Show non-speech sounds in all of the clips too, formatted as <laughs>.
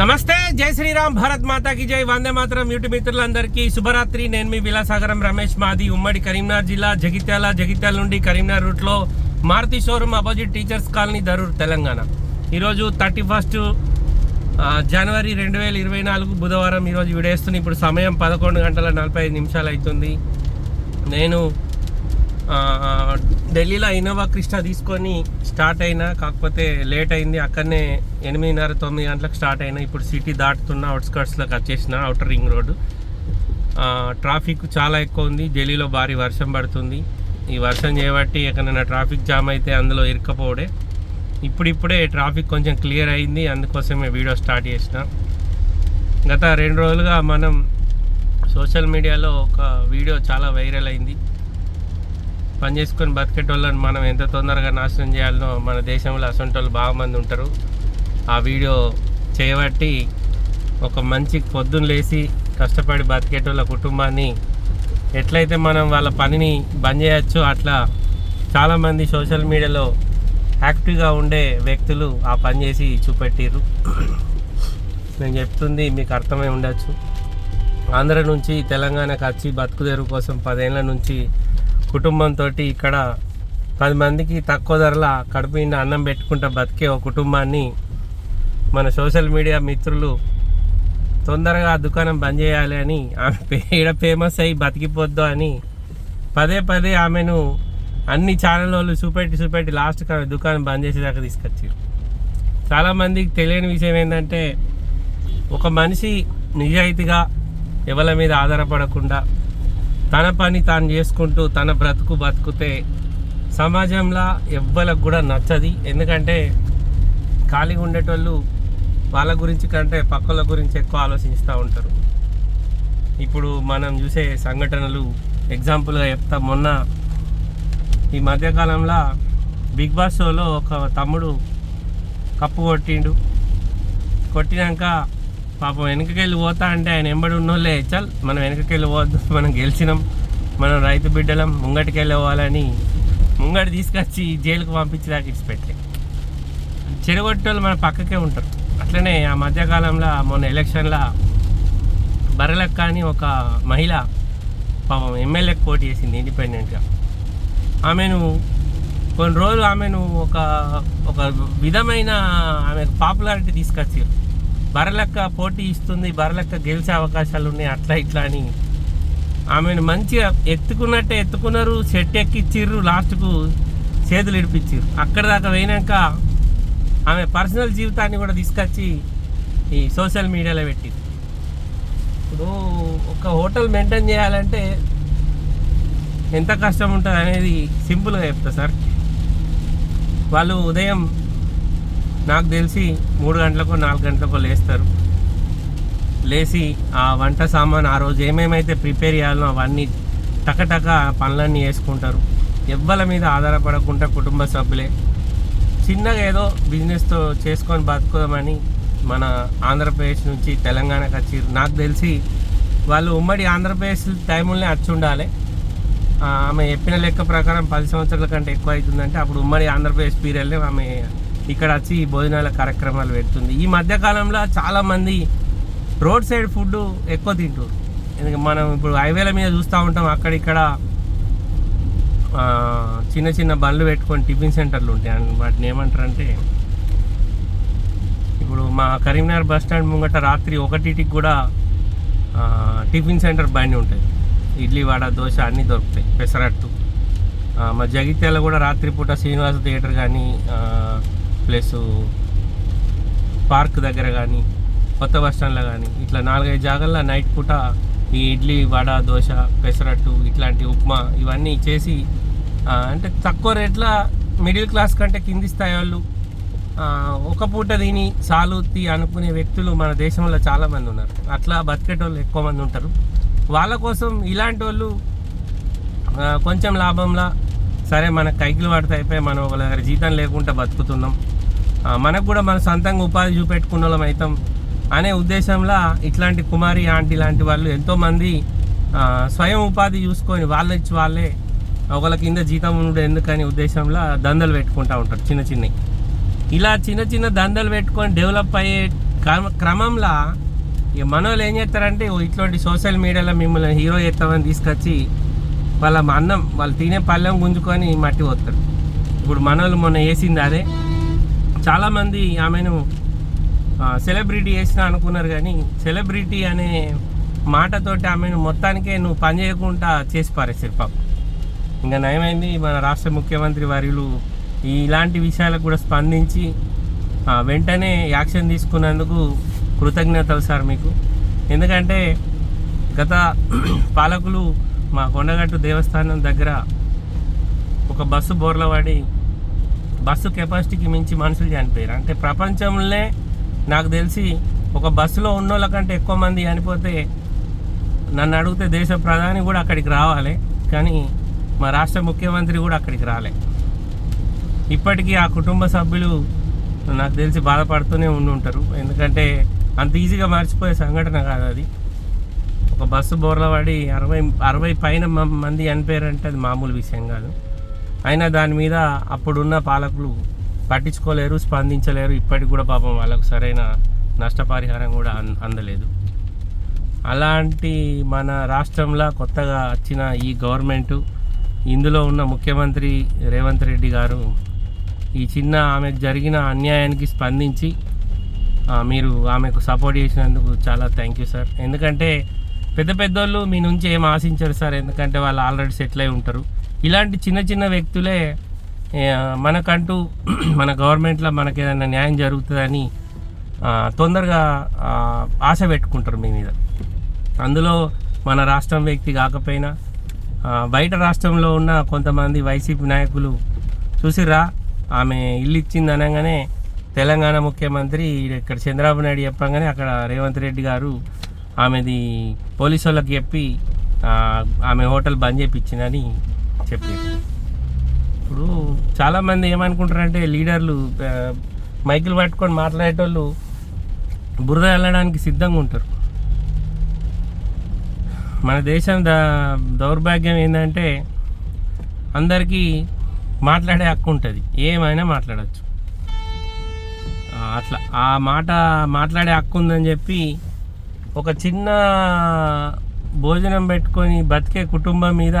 నమస్తే జై శ్రీరామ్ భారత్ మాతాకి జై. వందే మాత్రం యూట్యూబ్ మిత్రులందరికీ శుభరాత్రి. నేను మీ విలాసాగరం రమేష్ మాది ఉమ్మడి కరీంనగర్ జిల్లా జగిత్యాల జగిత్యాల నుండి కరీంనగర్ రూట్లో Maruti showroom opposite teachers colony Darur Telangana. ఈరోజు థర్టీ ఫస్ట్ జనవరి రెండు వేల ఇరవై నాలుగు బుధవారం ఈరోజు విడేస్తుంది ఇప్పుడు సమయం పదకొండు గంటల నలభై ఐదు నిమిషాలు అవుతుంది. నేను ఢిల్లీలో ఇన్నోవా క్రిస్టా తీసుకొని స్టార్ట్ అయినా కాకపోతే లేట్ అయింది అక్కడనే ఎనిమిదిన్నర తొమ్మిది గంటలకు స్టార్ట్ అయినా ఇప్పుడు సిటీ దాటుతున్న అవుట్స్కర్ట్స్లోకి వచ్చేసిన అవుటర్ రింగ్ రోడ్డు. ట్రాఫిక్ చాలా ఎక్కువ ఉంది ఢిల్లీలో భారీ వర్షం పడుతుంది. ఈ వర్షం చేయబట్టి ఎక్కడైనా ట్రాఫిక్ జామ్ అయితే అందులో ఇరుక్కపోవడే. ఇప్పుడిప్పుడే ట్రాఫిక్ కొంచెం క్లియర్ అయింది అందుకోసమే వీడియో స్టార్ట్ చేసిన. గత రెండు రోజులుగా మనం సోషల్ మీడియాలో ఒక వీడియో చాలా వైరల్ అయింది. పని చేసుకొని బతికేటోళ్ళని మనం ఎంత తొందరగా నాశనం చేయాలనో మన దేశంలో అసంటి వాళ్ళు బాగా మంది ఉంటారు. ఆ వీడియో చేయబట్టి ఒక మంచి పొద్దున్న లేచి కష్టపడి బతికేటోళ్ళ కుటుంబాన్ని ఎట్లయితే మనం వాళ్ళ పనిని బంద్ చేయొచ్చో అట్లా చాలామంది సోషల్ మీడియాలో యాక్టివ్గా ఉండే వ్యక్తులు ఆ పని చేసి చూపెట్టిర్రు. నేను చెప్తుంది మీకు అర్థమై ఉండొచ్చు. ఆంధ్ర నుంచి తెలంగాణకు వచ్చి బతుకుదేరు కోసం పదేళ్ళ నుంచి కుటుంబంతో ఇక్కడ పది మందికి తక్కువ ధరల కడుపు నిండా అన్నం పెట్టుకుంటా బతికే ఒక కుటుంబాన్ని మన సోషల్ మీడియా మిత్రులు తొందరగా ఆ దుకాణం బంద్ చేయాలి అని ఆమె <laughs> పే- ఈడ ఫేమస్ అయ్యి బతికిపోద్దు అని పదే పదే ఆమెను అన్ని ఛానల్ వాళ్ళు చూపెట్టి చూపెట్టి లాస్ట్కి ఆమె దుకాణం బంద్ చేసేదాకా తీసుకొచ్చారు. చాలామందికి తెలియని విషయం ఏంటంటే ఒక మనిషి నిజాయితీగా ఎవరి మీద ఆధారపడకుండా తన పని తాను చేసుకుంటూ తన బ్రతుకు బతుకుతే సమాజంలో ఎవ్వలకు కూడా నచ్చది. ఎందుకంటే ఖాళీగా ఉండేటోళ్ళు వాళ్ళ గురించి కంటే పక్కల గురించి ఎక్కువ ఆలోచిస్తూ ఉంటారు. ఇప్పుడు మనం చూసే సంఘటనలు ఎగ్జాంపుల్గా చెప్తా. మొన్న ఈ మధ్యకాలంలో బిగ్ బాస్ షోలో ఒక తమ్ముడు కప్పు కొట్టిండు. కొట్టినాక పాపం వెనకకెళ్ళి పోతా అంటే ఆయన ఎంబడి ఉన్నోళ్ళే చల్ మనం వెనకకెళ్ళి పోవద్దు మనం గెలిచినాం మనం రైతు బిడ్డలం ముంగటికెళ్ళి పోవాలని ముంగటి తీసుకొచ్చి జైలుకు పంపించేదాకా ఇచ్చిపెట్టే చెడగొట్టేవాళ్ళు మన పక్కకే ఉంటారు. అట్లనే ఆ మధ్యకాలంలో మొన్న ఎలక్షన్లో బర్రెలకు కానీ ఒక మహిళ పాపం ఎమ్మెల్యేకి పోటీ చేసింది ఇండిపెండెంట్గా. ఆమెను కొన్ని రోజులు ఆమెను ఒక ఒక విధమైన ఆమెకు పాపులారిటీ తీసుకొచ్చారు. బరలక్క పోటీ ఇస్తుంది బరలక్క గెలిచే అవకాశాలు ఉన్నాయి అట్లా ఇట్లా అని. ఆమెను మంచిగా ఎత్తుకున్నట్టే ఎత్తుకున్నారు సెట్ ఎక్కిచ్చిర్రు లాస్ట్కు చేతులు ఇడిపించారు అక్కడ దాకా పోయినాక ఆమె పర్సనల్ జీవితాన్ని కూడా తీసుకొచ్చి ఈ సోషల్ మీడియాలో పెట్టింది. ఇప్పుడు ఒక హోటల్ మెయింటైన్ చేయాలంటే ఎంత కష్టం ఉంటుంది అనేది సింపుల్గా చెప్తా సార్. వాళ్ళు ఉదయం నాకు తెలిసి మూడు గంటలకు నాలుగు గంటలకు లేస్తారు. లేచి ఆ వంట సామాన్ ఆ రోజు ఏమేమైతే ప్రిపేర్ చేయాలో అవన్నీ టకటక పనులన్నీ వేసుకుంటారు ఎవ్వల మీద ఆధారపడకుండా కుటుంబ సభ్యులే. చిన్నగా ఏదో బిజినెస్తో చేసుకొని బతుకుదామని మన ఆంధ్రప్రదేశ్ నుంచి తెలంగాణకు వచ్చి నాకు తెలిసి వాళ్ళు ఉమ్మడి ఆంధ్రప్రదేశ్ టైములనే వచ్చి ఉండాలి. ఆమె చెప్పిన లెక్క ప్రకారం పది సంవత్సరాల కంటే ఎక్కువ అవుతుందంటే అప్పుడు ఉమ్మడి ఆంధ్రప్రదేశ్ పీరియడ్లే ఆమె ఇక్కడ వచ్చి భోజనాల కార్యక్రమాలు పెడుతుంది. ఈ మధ్యకాలంలో చాలామంది రోడ్ సైడ్ ఫుడ్ ఎక్కువ తింటారు ఎందుకంటే మనం ఇప్పుడు హైవేల మీద చూస్తూ ఉంటాం అక్కడ ఇక్కడ చిన్న చిన్న బండ్లు పెట్టుకొని టిఫిన్ సెంటర్లు ఉంటాయి. అండ్ వాటిని ఏమంటారంటే ఇప్పుడు మా కరీంనగర్ బస్ స్టాండ్ ముంగట రాత్రి ఒకటిటికి కూడా టిఫిన్ సెంటర్ బండి ఉంటుంది. ఇడ్లీ వడ దోశ అన్నీ దొరుకుతాయి పెసరట్టు. మా జగిత్యాల కూడా రాత్రిపూట శ్రీనివాస థియేటర్ కానీ ప్లస్ పార్క్ దగ్గర కానీ కొత్త బస్ స్టాండ్లో కానీ ఇట్లా నాలుగైదు జాగాల్లో నైట్ పూట ఈ ఇడ్లీ వడ దోశ పెసరట్టు ఇట్లాంటి ఉప్మా ఇవన్నీ చేసి అంటే తక్కువ రేట్ల మిడిల్ క్లాస్ కంటే కింది స్థాయి వాళ్ళు ఒక పూట తిని సాలుతి అనుకునే వ్యక్తులు మన దేశంలో చాలామంది ఉన్నారు. అట్లా బతికేటోళ్ళు ఎక్కువ మంది ఉంటారు. వాళ్ళ కోసం ఇలాంటి వాళ్ళు కొంచెం లాభంలా సరే మన కైకిలు పడితే అయిపోయి మనం వాళ్ళ దగ్గర జీతం లేకుండా బతుకుతున్నాం. మనకు కూడా మన సొంతంగా ఉపాధి చూపెట్టుకున్న వాళ్ళం అవుతాం అనే ఉద్దేశంలో ఇట్లాంటి కుమారి ఆంటీ లాంటి వాళ్ళు ఎంతోమంది స్వయం ఉపాధి చూసుకొని వాళ్ళ ఇచ్చి వాళ్ళే ఒకళ్ళ కింద జీతం ఉండడం ఎందుకని ఉద్దేశంలో దందలు పెట్టుకుంటూ ఉంటారు చిన్న చిన్నవి. ఇలా చిన్న చిన్న దందలు పెట్టుకొని డెవలప్ అయ్యే క్రమ- క్రమంలో ఇక మనోళ్ళు ఏం చేస్తారంటే ఇట్లాంటి సోషల్ మీడియాలో మిమ్మల్ని హీరో చేస్తామని తీసుకొచ్చి వాళ్ళ అన్నం వాళ్ళు తినే పళ్ళెం గుంజుకొని మట్టి పోతారు. ఇప్పుడు మనోళ్ళు మొన్న వేసింది అదే. చాలామంది ఆమెను సెలబ్రిటీ చేసిన అనుకున్నారు కానీ సెలబ్రిటీ అనే మాటతోటి ఆమెను మొత్తానికే నువ్వు పని చేయకుండా చేసి పారేసారు పాపం. ఇంకా నయమైంది మన రాష్ట్ర ముఖ్యమంత్రి వర్యులు ఈ ఇలాంటి విషయాలకు కూడా స్పందించి వెంటనే యాక్షన్ తీసుకున్నందుకు కృతజ్ఞతలు సార్ మీకు. ఎందుకంటే గత <clears throat> పాలకులు మా కొండగట్టు దేవస్థానం దగ్గర ఒక బస్సు బోర్ల పడి బస్సు కెపాసిటీకి మించి మనుషులు చనిపోయారు. అంటే ప్రపంచంలోనే నాకు తెలిసి ఒక బస్సులో ఉన్న వాళ్ళకంటే ఎక్కువ మంది చనిపోతే నన్ను అడిగితే దేశ ప్రధాని కూడా అక్కడికి రావాలి. కానీ మా రాష్ట్ర ముఖ్యమంత్రి కూడా అక్కడికి రాలే. ఇప్పటికీ ఆ కుటుంబ సభ్యులు నాకు తెలిసి బాధపడుతూనే ఉండి ఉంటారు ఎందుకంటే అంత ఈజీగా మర్చిపోయే సంఘటన కాదు అది. ఒక బస్సు బోర్ల పడి అరవై అరవై పైన మ- మంది చనిపోయారంటే అది మామూలు విషయం కాదు. అయినా దాని మీద అప్పుడున్న పాలకులు పట్టించుకోలేరు స్పందించలేరు. ఇప్పటికి కూడా పాపం వాళ్ళకు సరైన నష్టపరిహారం కూడా అంద అందలేదు. అలాంటి మన రాష్ట్రంలో కొత్తగా వచ్చిన ఈ గవర్నమెంటు ఇందులో ఉన్న ముఖ్యమంత్రి రేవంత్ రెడ్డి గారు ఈ చిన్న ఆమెకు జరిగిన అన్యాయానికి స్పందించి మీరు ఆమెకు సపోర్ట్ చేసినందుకు చాలా థ్యాంక్ యూ సార్. ఎందుకంటే పెద్ద పెద్దోళ్ళు మీ నుంచి ఏం ఆశించరు సార్. ఎందుకంటే వాళ్ళు ఆల్రెడీ సెటిల్ అయి ఉంటారు. ఇలాంటి చిన్న చిన్న వ్యక్తులే మనకంటూ <clears throat> మన గవర్నమెంట్లో మనకి ఏదైనా న్యాయం జరుగుతుందని తొందరగా ఆశ పెట్టుకుంటారు మీ మీద. అందులో మన రాష్ట్రం వ్యక్తి కాకపోయినా బయట రాష్ట్రంలో ఉన్న కొంతమంది వైసీపీ నాయకులు చూసిరా ఆమె ఇల్లు ఇచ్చింది అనగానే తెలంగాణ ముఖ్యమంత్రి ఇక్కడ చంద్రబాబు నాయుడు చెప్పగానే అక్కడ రేవంత్ రెడ్డి గారు ఆమెది పోలీసు వాళ్ళకి చెప్పి ఆమె హోటల్ బంద్ చేయించిందని చెప్పి ఇప్పుడు చాలామంది ఏమనుకుంటారంటే లీడర్లు మైకులు పట్టుకొని మాట్లాడేటోళ్ళు బురద వెళ్ళడానికి సిద్ధంగా ఉంటారు. మన దేశం ద దౌర్భాగ్యం ఏంటంటే అందరికీ మాట్లాడే హక్కు ఉంటుంది. ఏమైనా మాట్లాడచ్చు. అట్లా ఆ మాట మాట్లాడే హక్కు ఉందని చెప్పి ఒక చిన్న భోజనం పెట్టుకొని బతికే కుటుంబం మీద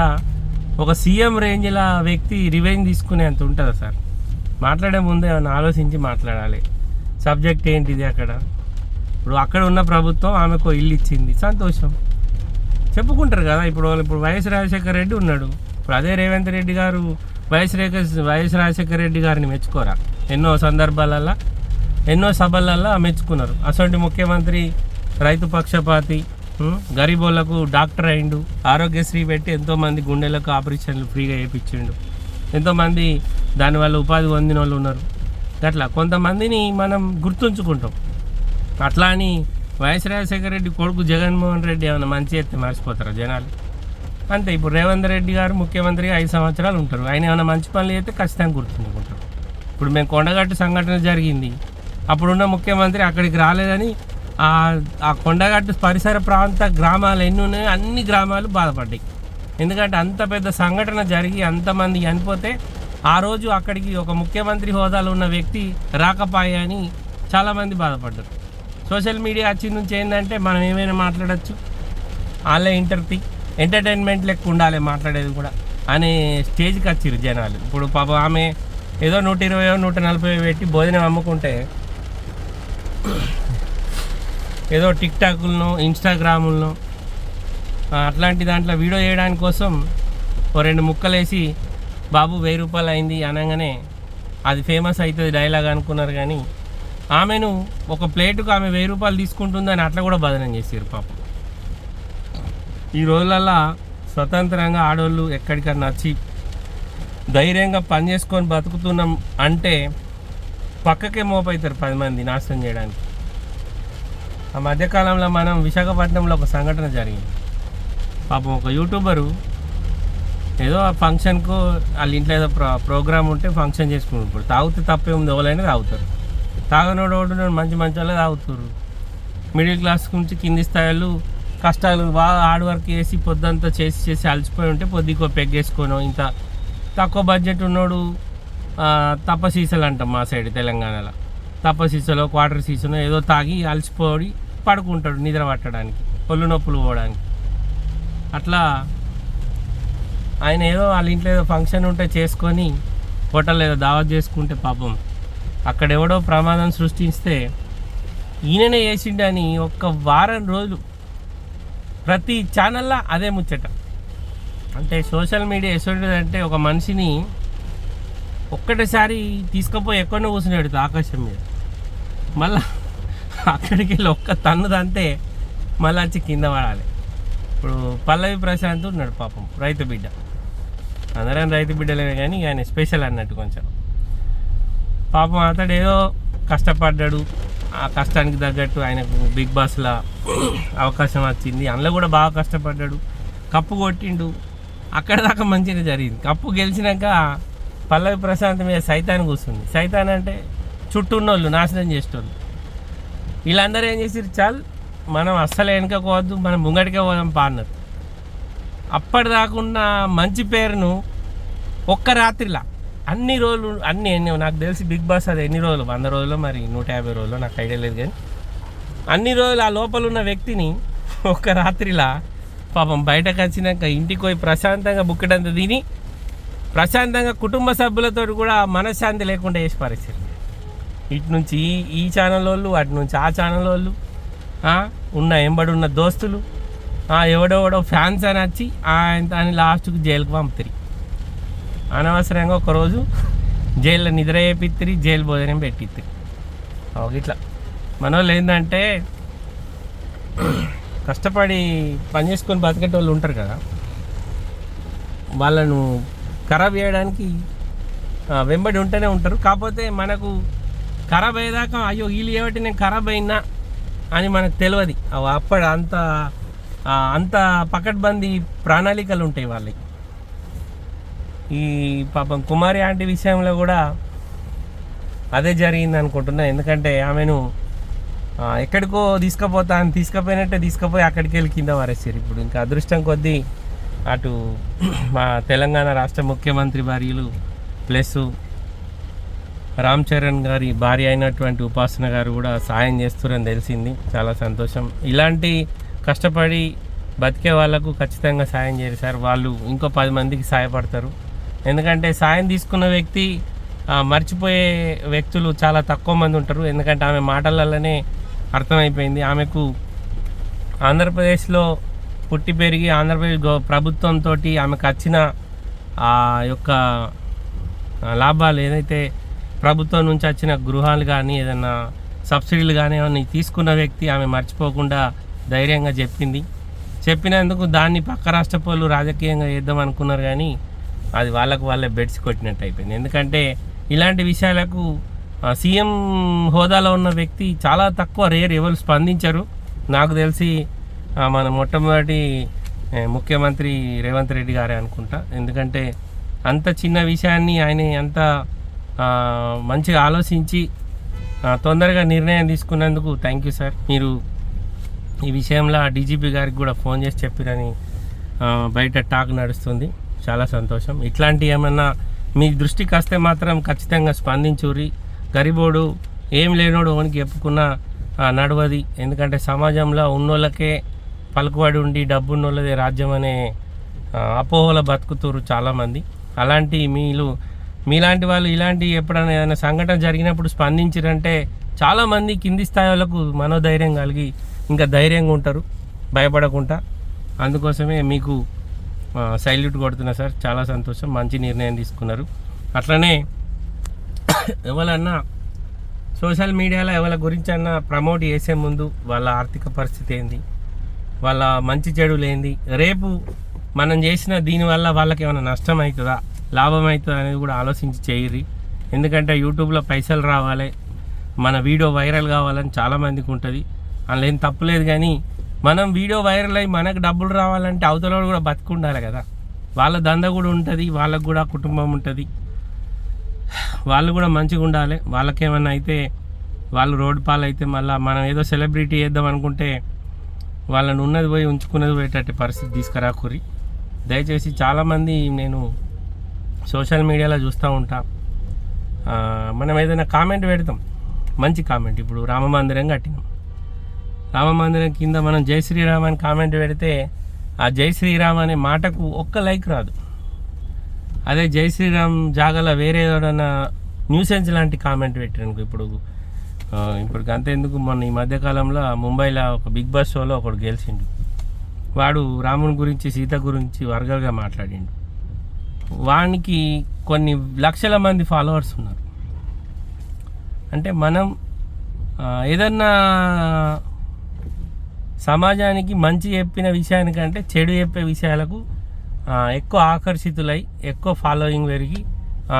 ఒక సీఎం రేంజ్ల వ్యక్తి రివెంజ్ తీసుకునే అంత ఉంటుందా సార్? మాట్లాడే ముందే ఏమైనా ఆలోచించి మాట్లాడాలి. సబ్జెక్ట్ ఏంటిది అక్కడ? ఇప్పుడు అక్కడ ఉన్న ప్రభుత్వం ఆమెకు ఇల్లు ఇచ్చింది. సంతోషం. చెప్పుకుంటారు కదా ఇప్పుడు వాళ్ళు ఇప్పుడు వైఎస్ రాజశేఖర రెడ్డి ఉన్నాడు. ఇప్పుడు అదే రేవంత్ రెడ్డి గారు వైఎస్ రేఖ వైఎస్ రాజశేఖర రెడ్డి గారిని మెచ్చుకోరా? ఎన్నో సందర్భాలల్లో ఎన్నో సభలల్లో మెచ్చుకున్నారు. అసలు ముఖ్యమంత్రి రైతు పక్షపాతి గరీబోళ్ళకు డాక్టర్ అయిండు ఆరోగ్యశ్రీ పెట్టి ఎంతోమంది గుండెలకు ఆపరేషన్లు ఫ్రీగా చేయించిండు ఎంతోమంది దానివల్ల ఉపాధి పొందిన వాళ్ళు ఉన్నారు. అట్లా కొంతమందిని మనం గుర్తుంచుకుంటాం. అట్లా అని వైఎస్ రాజశేఖర రెడ్డి కొడుకు జగన్మోహన్ రెడ్డి ఏమైనా మంచి చేస్తే మర్చిపోతారు జనాలు? అంతే ఇప్పుడు రేవంత్ రెడ్డి గారు ముఖ్యమంత్రిగా ఐదు సంవత్సరాలు ఉంటారు. ఆయన ఏమైనా మంచి పనులు చేస్తే ఖచ్చితంగా గుర్తుంచుకుంటారు. ఇప్పుడు మేము కొండగట్టు సంఘటన జరిగింది. అప్పుడున్న ముఖ్యమంత్రి అక్కడికి రాలేదని ఆ కొండగట్టు పరిసర ప్రాంత గ్రామాలు ఎన్ని ఉన్నాయో అన్ని గ్రామాలు బాధపడ్డాయి. ఎందుకంటే అంత పెద్ద సంఘటన జరిగి అంతమంది చనిపోతే ఆ రోజు అక్కడికి ఒక ముఖ్యమంత్రి హోదాలో ఉన్న వ్యక్తి రాకపాయ అని చాలామంది బాధపడ్డారు. సోషల్ మీడియా వచ్చిన నుంచి ఏంటంటే మనం ఏమైనా మాట్లాడచ్చు? వాళ్ళే ఇంటర్తి ఎంటర్టైన్మెంట్ లెక్క ఉండాలి మాట్లాడేది కూడా అనే స్టేజ్కి వచ్చిరు జనాలు. ఇప్పుడు పాపం ఆమె ఏదో నూట ఇరవై నూట నలభై పెట్టి భోజనం అమ్ముకుంటే ఏదో టిక్ టాక్లను ఇన్స్టాగ్రాములను అట్లాంటి దాంట్లో వీడియో చేయడానికి కోసం ఓ రెండు ముక్కలు వేసి బాబు వెయ్యి రూపాయలు అయింది అనగానే అది ఫేమస్ అవుతుంది డైలాగ్ అనుకున్నారు కానీ ఆమెను ఒక ప్లేటుకు ఆమె వెయ్యి రూపాయలు తీసుకుంటుందని అట్లా కూడా బదనం చేసారు పాపం. ఈ రోజులల్లో స్వతంత్రంగా ఆడవాళ్ళు ఎక్కడికన్నా వచ్చి ధైర్యంగా పని చేసుకొని బతుకుతున్నాం అంటే పక్కకే మోపవుతారు పది మంది నాశనం చేయడానికి. ఆ మధ్యకాలంలో మనం విశాఖపట్నంలో ఒక సంఘటన జరిగింది. పాపం ఒక యూట్యూబరు ఏదో ఆ ఫంక్షన్కు వాళ్ళ ఇంట్లో ఏదో ప్రో ప్రోగ్రామ్ ఉంటే ఫంక్షన్ చేసుకుని ఇప్పుడు తాగితే తప్పే ఉంది ఎవరైనా తాగుతారు. తాగనోడు ఒకటి మంచి మంచి వాళ్ళే తాగుతారు. మిడిల్ క్లాస్ నుంచి కింది స్థాయిలు కష్టాలు బాగా హార్డ్ వర్క్ చేసి పొద్దంతా చేసి చేసి అలసిపోయి ఉంటే పొద్దుకో పెగ్గేసుకోను ఇంత తక్కువ బడ్జెట్ ఉన్నోడు ఆ, తప్ప అంటాం మా సైడ్ తెలంగాణలో. తప్ప సీసలో క్వార్టర్ సీసనో ఏదో తాగి అలసిపోడి పడుకుంటాడు నిద్ర పట్టడానికి ఒళ్ళు నొప్పులు పోవడానికి. అట్లా ఆయన ఏదో వాళ్ళ ఇంట్లో ఏదో ఫంక్షన్ ఉంటే చేసుకొని హోటల్ ఏదో దావత్ చేసుకుంటే పాపం అక్కడెవడో ప్రమాదం సృష్టిస్తే ఈయననే వేసిండని ఒక్క వారం రోజులు ప్రతి ఛానల్లో అదే ముచ్చట. అంటే సోషల్ మీడియా ఎటువంటిది అంటే ఒక మనిషిని ఒక్కటేసారి తీసుకుపోయి ఎక్కడో కూర్చుని ఆకాశం మీద. మళ్ళా అక్కడికి వెళ్ళి ఒక్క తన్నుదంతే మళ్ళీ వచ్చి కింద పడాలి. ఇప్పుడు పల్లవి ప్రశాంత్ ఉన్నాడు పాపం రైతు బిడ్డ. అందరం రైతు బిడ్డలే కానీ ఆయన స్పెషల్ అన్నట్టు కొంచెం. పాపం అతడు ఏదో కష్టపడ్డాడు ఆ కష్టానికి తగ్గట్టు ఆయనకు బిగ్ బాస్లో అవకాశం వచ్చింది. అందులో కూడా బాగా కష్టపడ్డాడు. కప్పు కొట్టిండు. అక్కడ దాకా మంచిగా జరిగింది. కప్పు గెలిచినాక పల్లవి ప్రశాంత్ మీద సైతాన్ కూర్చుంది. సైతాన్ అంటే చుట్టూ ఉన్నోళ్ళు నాశనం చేసేటోళ్ళు. వీళ్ళందరూ ఏం చేసారు చాల్ మనం అస్సలు వెనుకపోవద్దు మనం ముంగడికే పోదాం పా అన్నారు. అప్పటిదాకున్న మంచి పేరును ఒక్క రాత్రిలా అన్ని రోజులు అన్ని ఎన్ని నాకు తెలిసి బిగ్ బాస్ అది ఎన్ని రోజులు వంద రోజులు మరి నూట యాభై రోజులు నాకు ఐడియా లేదు కానీ. అన్ని రోజులు ఆ లోపల ఉన్న వ్యక్తిని ఒక్క రాత్రిలా పాపం బయటకు వచ్చినాక ఇంటికి పోయి ప్రశాంతంగా బుక్కడంత తిని ప్రశాంతంగా కుటుంబ సభ్యులతో కూడా మనశ్శాంతి లేకుండా చేసి పరిస్థితి ఇటు నుంచి ఈ- ఛానల్ వాళ్ళు అటు నుంచి ఆ ఛానల్ వాళ్ళు ఉన్న ఎంబడి ఉన్న దోస్తులు ఎవడెవడో ఫ్యాన్స్ అని వచ్చి ఆయన అని లాస్ట్కి జైలుకి పంపుతారు. అనవసరంగా ఒకరోజు జైల్లో నిద్ర చేపిత్తిరి జైలు భోజనం పెట్టిత్తిరి. ఒక ఇట్లా. మన వాళ్ళు ఏంటంటే కష్టపడి పని చేసుకొని బతికేటోళ్ళు ఉంటారు కదా. వాళ్ళను ఖరాబ్ చేయడానికి వెంబడి ఉంటూనే ఉంటారు. కాకపోతే మనకు ఖరాబ్ అయ్యేదాకా అయ్యో వీళ్ళు ఏమిటి నేను ఖరాబ్ అయినా అని మనకు తెలియదు. అవి అప్పుడు అంత అంత పకడ్బందీ ప్రణాళికలు ఉంటాయి వాళ్ళకి. ఈ పాపం కుమారి ఆంటీ విషయంలో కూడా అదే జరిగింది అనుకుంటున్నా. ఎందుకంటే ఆమెను ఎక్కడికో తీసుకుపోతా అని తీసుకుపోయినట్టే తీసుకుపోయి అక్కడికి వెళ్ళి కింద వారేసారు ఇప్పుడు. ఇంకా అదృష్టం కొద్దీ అటు మా తెలంగాణ రాష్ట్ర ముఖ్యమంత్రి భార్యలు ప్లస్ రామ్ చరణ్ గారి భార్య అయినటువంటి ఉపాసన గారు కూడా సాయం చేస్తారని తెలిసింది. చాలా సంతోషం. ఇలాంటి కష్టపడి బతికే వాళ్ళకు ఖచ్చితంగా సాయం చేశారు వాళ్ళు ఇంకో పది మందికి సాయపడతారు. ఎందుకంటే సాయం తీసుకున్న వ్యక్తి మర్చిపోయే వ్యక్తులు చాలా తక్కువ మంది ఉంటారు. ఎందుకంటే ఆమె మాటలలోనే అర్థమైపోయింది. ఆమెకు ఆంధ్రప్రదేశ్లో పుట్టి పెరిగి ఆంధ్రప్రదేశ్ గో ప్రభుత్వంతో ఆమెకు వచ్చిన ఆ యొక్క లాభాలు ఏదైతే ప్రభుత్వం నుంచి వచ్చిన గృహాలు కానీ ఏదైనా సబ్సిడీలు కానీ ఏమన్నా తీసుకున్న వ్యక్తి ఆమె మర్చిపోకుండా ధైర్యంగా చెప్పింది. చెప్పినందుకు దాన్ని పక్క రాష్ట్ర పౌరులు రాజకీయంగా వేద్దాం అనుకున్నారు కానీ అది వాళ్ళకు వాళ్ళే బెడ్స్ కొట్టినట్టు అయిపోయింది. ఎందుకంటే ఇలాంటి విషయాలకు సీఎం హోదాలో ఉన్న వ్యక్తి చాలా తక్కువ రేర్ ఎవరు స్పందించరు. నాకు తెలిసి మన మొట్టమొదటి ముఖ్యమంత్రి రేవంత్ రెడ్డి గారే అనుకుంటా. ఎందుకంటే అంత చిన్న విషయాన్ని ఆయన అంత మంచిగా ఆలోచించి తొందరగా నిర్ణయం తీసుకున్నందుకు థ్యాంక్ యూ సార్ మీరు ఈ విషయంలో డీజీపీ గారికి కూడా ఫోన్ చేసి చెప్పిరని బయట టాక్ నడుస్తుంది. చాలా సంతోషం. ఇట్లాంటి ఏమన్నా మీ దృష్టికి వస్తే మాత్రం ఖచ్చితంగా స్పందించురి గరిబోడు ఏం లేనోడు ఓనికి చెప్పుకున్న నడవది. ఎందుకంటే సమాజంలో ఉన్నోళ్ళకే పలుకుబడి ఉండి డబ్బు ఉన్నోళ్ళదే రాజ్యం అనే అపోహలో అపోహల బతుకుతురు చాలామంది. అలాంటి మీలు మీలాంటి వాళ్ళు ఇలాంటి ఎప్పుడైనా ఏదైనా సంఘటన జరిగినప్పుడు స్పందించారంటే చాలామంది కింది స్థాయి వాళ్ళకు మనోధైర్యం కలిగి ఇంకా ధైర్యంగా ఉంటారు భయపడకుండా. అందుకోసమే మీకు సైల్యూట్ కొడుతున్నా సార్. చాలా సంతోషం. మంచి నిర్ణయం తీసుకున్నారు. అట్లనే ఎవరన్నా సోషల్ మీడియాలో ఎవరి గురించి అన్నా ప్రమోట్ చేసే ముందు వాళ్ళ ఆర్థిక పరిస్థితి ఏంది? వాళ్ళ మంచి చెడులు ఏంది? రేపు మనం చేసిన దీనివల్ల వాళ్ళకి ఏమైనా నష్టం అవుతుందా? లాభం అవుతుంది అనేది కూడా ఆలోచించి చేయరి ఎందుకంటే యూట్యూబ్లో పైసలు రావాలి మన వీడియో వైరల్ కావాలని చాలామందికి ఉంటుంది. అందులో ఏం తప్పులేదు కానీ మనం వీడియో వైరల్ అయ్యి మనకు డబ్బులు రావాలంటే అవతల వాడు కూడా బతుకుండాలి కదా. వాళ్ళ దంద కూడా ఉంటుంది వాళ్ళకు కూడా కుటుంబం ఉంటుంది. వాళ్ళు కూడా మంచిగా ఉండాలి. వాళ్ళకేమన్నా అయితే వాళ్ళు రోడ్డు అయితే మళ్ళీ మనం ఏదో సెలబ్రిటీ చేద్దాం అనుకుంటే వాళ్ళని ఉన్నది పోయి ఉంచుకున్నది పోయేటట్టు పరిస్థితి తీసుకురాకురి దయచేసి చాలామంది నేను సోషల్ మీడియాలో చూస్తూ ఉంటా. మనం ఏదైనా కామెంట్ పెడతాం. మంచి కామెంట్. ఇప్పుడు రామ మందిరం కట్టినాం. రామ మందిరం కింద మనం జై శ్రీరామ్ అని కామెంట్ పెడితే ఆ జై శ్రీరామ్ అనే మాటకు ఒక్క లైక్ రాదు. అదే జై శ్రీరామ్ జాగల వేరే ఏదైనా న్యూసెన్స్ లాంటి కామెంట్ పెట్టాను ఇప్పుడు ఇప్పుడు అంతెందుకు మొన్న ఈ మధ్యకాలంలో ముంబైలో ఒక బిగ్ బాస్ షోలో ఒకడు గెలిచిండు. వాడు రాముని గురించి సీత గురించి వర్గల్గా మాట్లాడిండు. వానికి కొన్ని లక్షల మంది ఫాలోవర్స్ ఉన్నారు. అంటే మనం ఏదన్నా సమాజానికి మంచి చెప్పిన విషయానికంటే చెడు చెప్పే విషయాలకు ఎక్కువ ఆకర్షితులై ఎక్కువ ఫాలోయింగ్ పెరిగి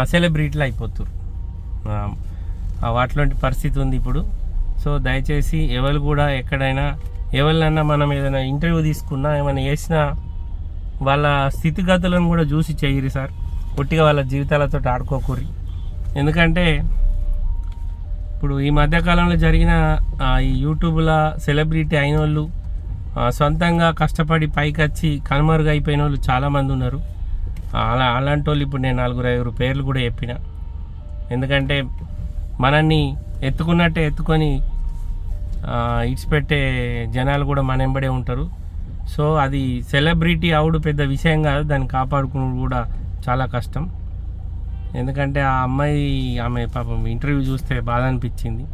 సెలబ్రిటీలు అయిపోతారు ఆ, అట్లాంటి పరిస్థితి ఉంది ఇప్పుడు. సో దయచేసి ఎవరు కూడా ఎక్కడైనా ఎవరినన్నా మనం ఏదైనా ఇంటర్వ్యూ తీసుకున్నా ఏమైనా చేసినా వాళ్ళ స్థితిగతులను కూడా చూసి చేయరు సార్. పొట్టిగా వాళ్ళ జీవితాలతో ఆడుకోకూరి. ఎందుకంటే ఇప్పుడు ఈ మధ్యకాలంలో జరిగిన ఈ యూట్యూబ్లో సెలబ్రిటీ అయిన వాళ్ళు సొంతంగా కష్టపడి పైకి వచ్చి కనుమరుగు అయిపోయిన వాళ్ళు చాలామంది ఉన్నారు. అలా అలాంటి వాళ్ళు ఇప్పుడు నేను నలుగురు ఐదుగురు పేర్లు కూడా చెప్పిన. ఎందుకంటే మనల్ని ఎత్తుకున్నట్టే ఎత్తుకొని ఇడిచిపెట్టే జనాలు కూడా మన వెంబడే ఉంటారు. సో అది సెలబ్రిటీ అవుడు పెద్ద విషయం కాదు దాన్ని కాపాడుకున్నది కూడా చాలా కష్టం. ఎందుకంటే ఆ అమ్మాయి ఆమె పాపం ఇంటర్వ్యూ చూస్తే బాధ అనిపించింది.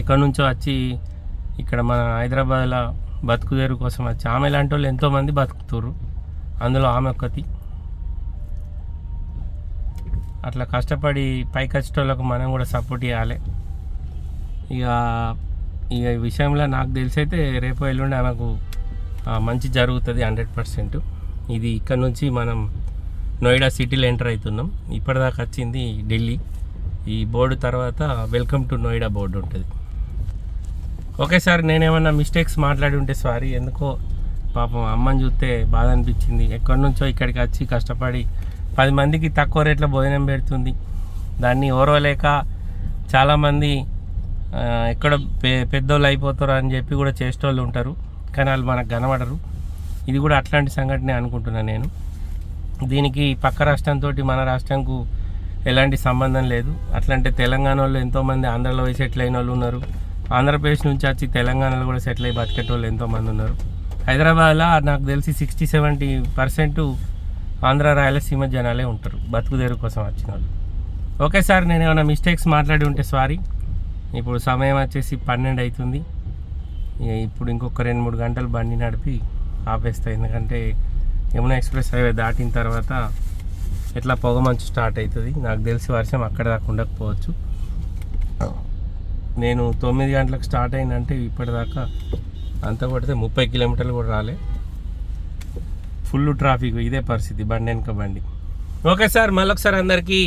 ఎక్కడి నుంచో వచ్చి ఇక్కడ మన హైదరాబాద్లో బతుకుదేరు కోసం వచ్చి ఆమె లాంటి వాళ్ళు ఎంతోమంది బతుకుతారు అందులో ఆమె ఒక్కతి. అట్లా కష్టపడి పైకి వచ్చేటోళ్ళకు మనం కూడా సపోర్ట్ చేయాలి ఇక ఇక ఈ విషయంలో నాకు తెలిసి అయితే రేపు ఎల్లుండి ఆమెకు మంచి జరుగుతుంది హండ్రెడ్ పర్సెంట్. ఇది ఇక్కడ నుంచి మనం నోయిడా సిటీలో ఎంటర్ అవుతున్నాం. ఇప్పటిదాకా వచ్చింది ఢిల్లీ. ఈ బోర్డు తర్వాత వెల్కమ్ టు నోయిడా బోర్డు ఉంటుంది. ఓకే సార్ నేనేమన్నా మిస్టేక్స్ మాట్లాడి ఉంటే సారీ. ఎందుకో పాపం అమ్మని చూస్తే బాధ అనిపించింది. ఎక్కడి నుంచో ఇక్కడికి వచ్చి కష్టపడి పది మందికి తక్కువ రేట్లో భోజనం పెడుతుంది. దాన్ని ఓర్వలేక చాలామంది ఎక్కడ పె పెద్దోళ్ళు అయిపోతారు అని చెప్పి కూడా చేసేటోళ్ళు ఉంటారు. కానీ వాళ్ళు మనకు కనబడరు. ఇది కూడా అట్లాంటి సంఘటనే అనుకుంటున్నాను నేను. దీనికి పక్క రాష్ట్రంతో మన రాష్ట్రంకు ఎలాంటి సంబంధం లేదు. అట్లంటే తెలంగాణ వాళ్ళు ఎంతోమంది ఆంధ్రలో పోయి సెటిల్ అయిన వాళ్ళు ఉన్నారు. ఆంధ్రప్రదేశ్ నుంచి వచ్చి తెలంగాణలో కూడా సెటిల్ అయ్యి బతికేటోళ్ళు ఎంతోమంది ఉన్నారు. హైదరాబాద్లో నాకు తెలిసి sixty seventy percent Andhra Rayalaseema జనాలే ఉంటారు. బతుకుదేరు కోసం వచ్చిన వాళ్ళు. ఓకే సార్ నేను ఏమైనా మిస్టేక్స్ మాట్లాడి ఉంటే సారీ. ఇప్పుడు సమయం వచ్చేసి పన్నెండు అవుతుంది. ఇప్పుడు ఇంకొక రెండు మూడు గంటలు బండి నడిపి ఆపేస్తాయి ఎందుకంటే యమునా ఎక్స్ప్రెస్ హైవే దాటిన తర్వాత ఎట్లా పొగ మంచు స్టార్ట్ అవుతుంది నాకు తెలిసి వర్షం అక్కడ దాకా ఉండకపోవచ్చు. నేను తొమ్మిది గంటలకు స్టార్ట్ అయిందంటే ఇప్పటిదాకా అంత కొడితే ముప్పై కిలోమీటర్లు కూడా రాలే. ఫుల్ ట్రాఫిక్ ఇదే పరిస్థితి బండి వెనక బండి. ఓకే సార్ మళ్ళొకసారి అందరికీ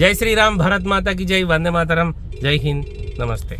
జై శ్రీరామ్ భరత్ మాతాకి జై వందే మాతరం జై హింద్ నమస్తే.